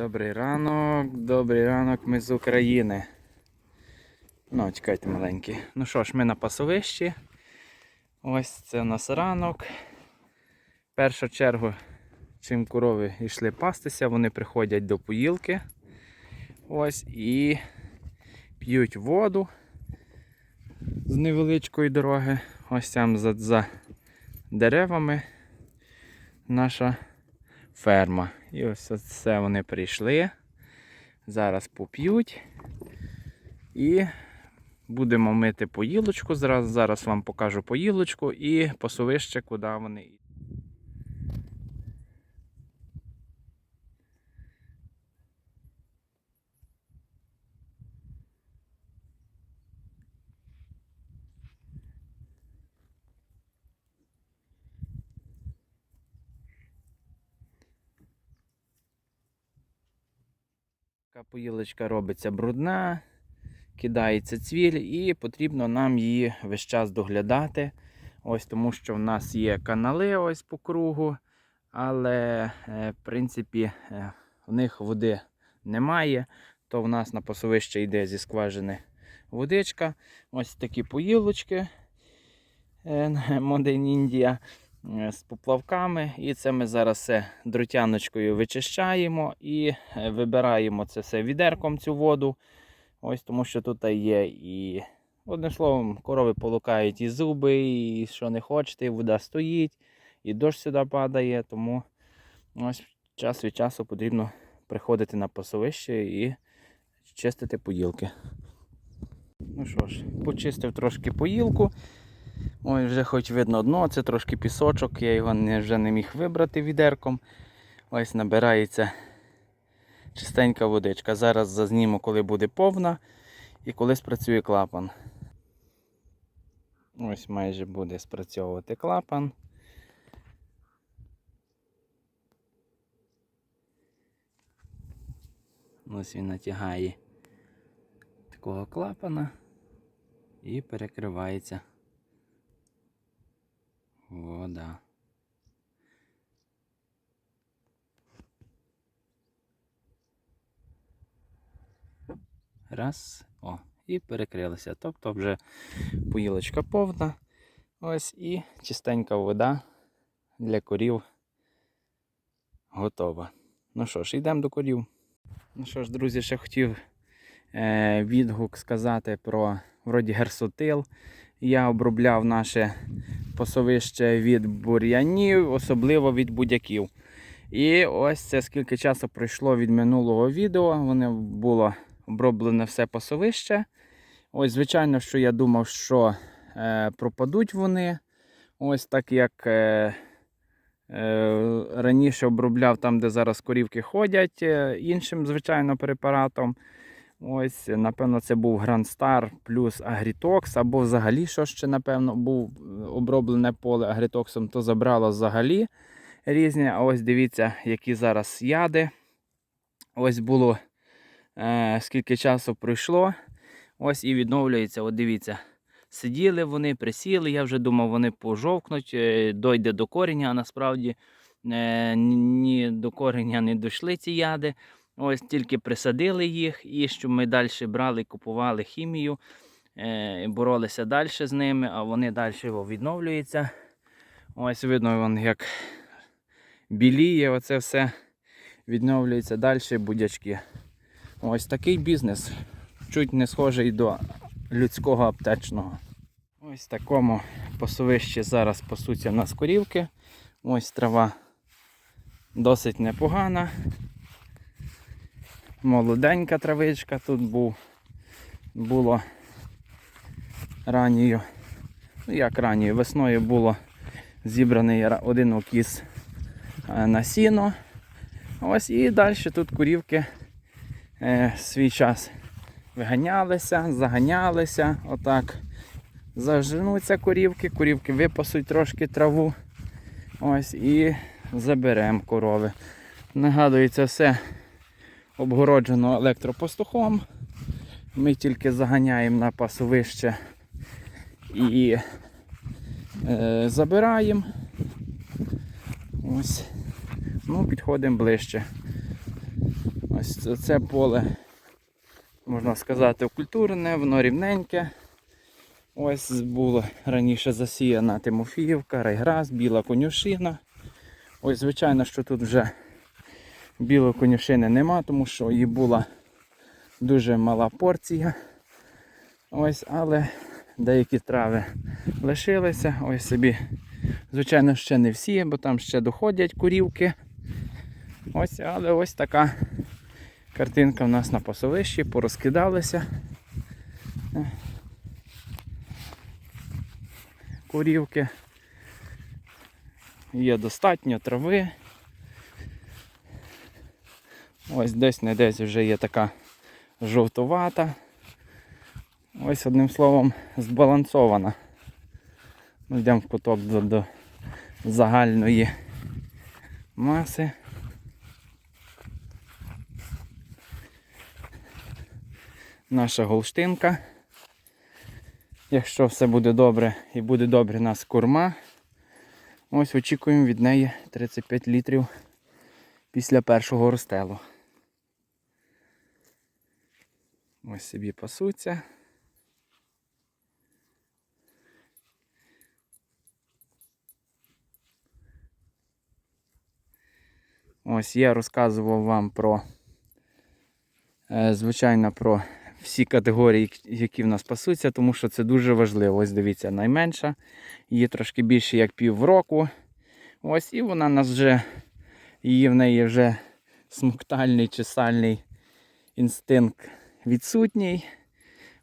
Добрий ранок, добрий ранок, ми з України. Ну, чекайте маленькі. Ну що ж, ми на пасовищі. Ось це у нас ранок. В першу чергу, чим корови йшли пастися, вони приходять до поїлки. Ось і п'ють воду з невеличкої дороги. Ось там за, за деревами наша ферма. І ось це вони прийшли. Зараз поп'ють. І будемо мити поїлочку. Зараз, зараз вам покажу поїлочку і пасовище, куди вони йдуть. Така поїлочка робиться брудна, кидається цвіль і потрібно нам її весь час доглядати. Ось тому що в нас є канали ось по кругу, але е, в принципі е, в них води немає. То в нас на пасовище йде зі скважини водичка. Ось такі поїлочки India е, з поплавками. І це ми зараз все дротяночкою вичищаємо і е, вибираємо це все відерком цю воду. Ось тому що тут є і, одним словом, корови полукають і зуби, і що не хочете, і вода стоїть, і дощ сюди падає. Тому ось час від часу потрібно приходити на пасовище і чистити поїлки. Ну що ж, почистив трошки поїлку. Ой, вже хоч видно дно, це трошки пісочок, я його вже не міг вибрати відерком. Ось набирається чистенька водичка. Зараз зазніму, коли буде повна і коли спрацює клапан. Ось майже буде спрацьовувати клапан. Ось він натягає такого клапана і перекривається вода. Раз, о, і перекрилося. Тобто вже поїлочка повна. Ось і чистенька вода для корів готова. Ну що ж, йдемо до корів. Ну що ж, друзі, ще хотів е, відгук сказати про вроді герсотил. Я обробляв наше пасовище від бур'янів, особливо від будяків. І ось це скільки часу пройшло від минулого відео. Воно було оброблене все пасовище. Ось, звичайно, що я думав, що е, пропадуть вони. Ось так як е, е, раніше обробляв там, де зараз корівки ходять, е, іншим, звичайно, препаратом. Ось, напевно, це був Grand Star плюс Агрітокс, або взагалі, що ще, напевно, був е, оброблене поле агрітоксом, то забрало взагалі різні. А ось дивіться, які зараз яди. Ось було е, скільки часу пройшло. Ось і відновлюється. От дивіться, сиділи вони, присіли. Я вже думав, вони пожовкнуть, е, дойде до коріння, а насправді е, ні до коріння не дійшли ці яди. Ось тільки присадили їх, і щоб ми далі брали, купували хімію, е, боролися далі з ними, а вони далі відновлюються. Ось видно, вон як біліє, оце все відновлюється далі будячки. Ось такий бізнес. Чуть не схожий до людського аптечного. Ось такому пасовищі зараз пасуться в нас корівки. Ось трава досить непогана. Молоденька травичка тут був, було ранньою. Ну як ранньою, весною було зібраний один окіс е, на сіно. Ось і далі тут курівки е, свій час виганялися, заганялися, отак. Заженуться корівки, корівки випасуть трошки траву. Ось і заберемо корови. Нагадую, це все обгороджено електропастухом. Ми тільки заганяємо на пасовище і е, забираємо. Ось. Ну, підходимо ближче. Ось це, це поле, можна сказати, окультурене, воно рівненьке. Ось було раніше засіяна Тимофіївка, райграс, біла конюшина. Ось, звичайно, що тут вже білої конюшини нема, тому що її була дуже мала порція. Ось, але деякі трави лишилися. Ось собі, звичайно, ще не всі, бо там ще доходять курівки. Ось, але ось така картинка в нас на пасовищі, порозкидалися. Курівки. Є достатньо трави. Ось десь не десь вже є така жовтувата. Ось одним словом збалансована. Ми йдемо в куток до, до загальної маси. Наша голштинка. Якщо все буде добре і буде добре у нас курма, ось очікуємо від неї 35 літрів після першого розстелу. Ось собі пасуться. Ось я розказував вам про, е, звичайно, про всі категорії, які в нас пасуться, тому що це дуже важливо. Ось дивіться, найменша, її трошки більше як пів року. Ось і вона нас вже, її в неї вже смоктальний чи сальний інстинкт відсутній.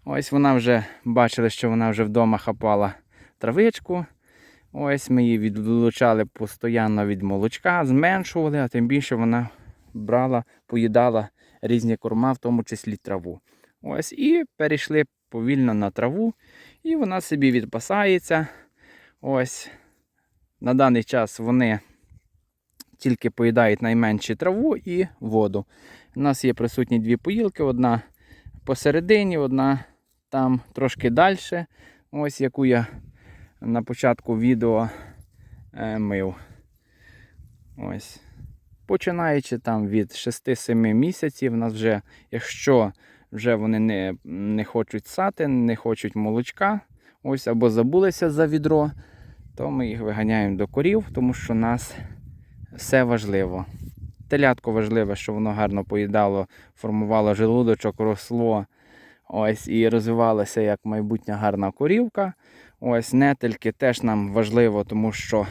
Ось вона вже бачили, що вона вже вдома хапала травичку. Ось ми її відлучали постійно від молочка, зменшували, а тим більше вона брала, поїдала різні корма, в тому числі траву. Ось і перейшли повільно на траву, і вона собі відпасається. Ось на даний час вони тільки поїдають найменше траву і воду. У нас є присутні дві поїлки, одна посередині, одна там трошки далі. Ось яку я на початку відео е, мив. Ось. Починаючи там від 6-7 місяців, у нас вже, якщо вже вони не, не хочуть сати, не хочуть молочка, ось або забулися за відро, то ми їх виганяємо до корів, тому що нас все важливо. Телятко важливе, що воно гарно поїдало, формувало желудочок, росло ось, і розвивалося як майбутня гарна корівка. Ось нетельки теж нам важливо, тому що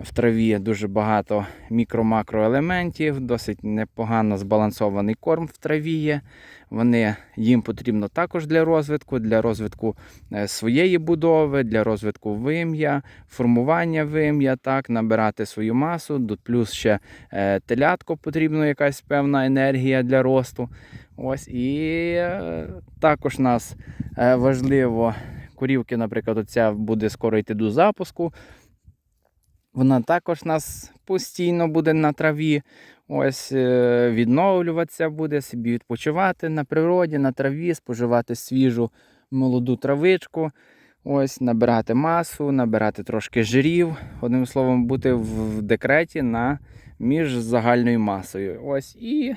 в траві дуже багато мікро-макроелементів, досить непогано збалансований корм в траві є. Вони їм потрібно також для розвитку, для розвитку е, своєї будови, для розвитку вим'я, формування вим'я, так, набирати свою масу. Тут плюс ще е, телятко потрібна якась певна енергія для росту. Ось і е, також нас важливо корівки, наприклад, оця буде скоро йти до запуску. Вона також нас постійно буде на траві. Ось е, відновлюватися буде, собі відпочивати на природі, на траві, споживати свіжу молоду травичку. Ось, набирати масу, набирати трошки жирів. Одним словом, бути в декреті на між загальною масою. Ось і,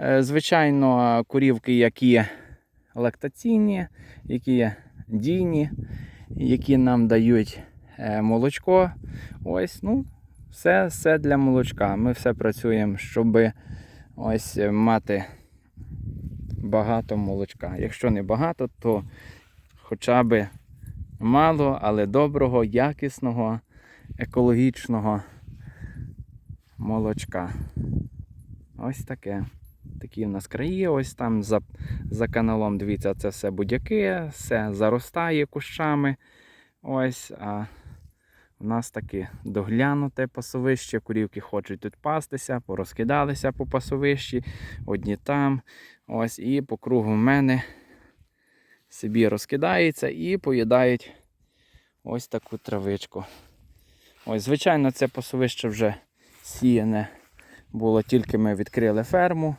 е, звичайно, корівки, які лактаційні, які дійні, які нам дають е, молочко. Ось, ну, все, все для молочка. Ми все працюємо, щоб ось мати багато молочка. Якщо не багато, то хоча б мало, але доброго, якісного, екологічного молочка. Ось таке. Такі в нас краї, ось там за за каналом, дивіться, це все будь-яке, все заростає кущами. Ось, а у нас таке доглянуте пасовище. Курівки хочуть тут пастися, порозкидалися по пасовищі, одні там. Ось, І по кругу в мене собі розкидається і поїдають ось таку травичку. Ось, Звичайно, це пасовище вже сіяне було, тільки ми відкрили ферму.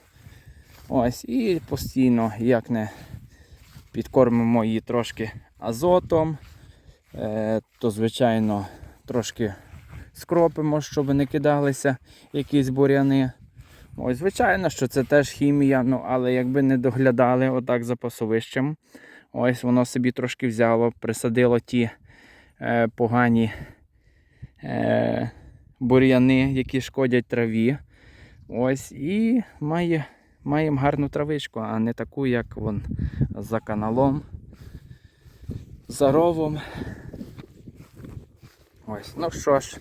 Ось, І постійно, як не підкормимо її трошки азотом, е, то, звичайно, трошки скропимо, щоб не кидалися якісь буряни. Ось, звичайно, що це теж хімія, ну, але якби не доглядали отак за пасовищем, ось воно собі трошки взяло, присадило ті е, погані е, бур'яни, які шкодять траві. Ось, і має, маємо гарну травичку, а не таку, як вон за каналом, за ровом. Ось, ну що ж,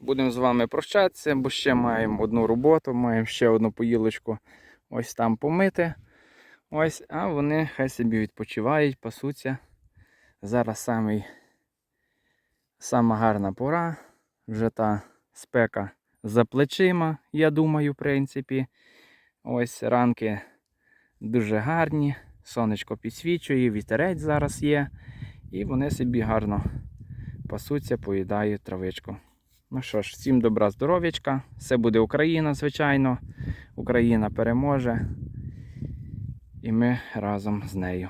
будемо з вами прощатися, бо ще маємо одну роботу, маємо ще одну поїлочку ось там помити. Ось, а вони хай собі відпочивають, пасуться. Зараз самий, сама гарна пора. Вже та спека за плечима, я думаю, в принципі. Ось ранки дуже гарні, сонечко підсвічує, вітерець зараз є. І вони собі гарно пасуться, поїдають травичку. Ну що ж, всім добра здоров'ячка. Все буде Україна, звичайно. Україна переможе. І ми разом з нею.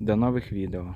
До нових відео.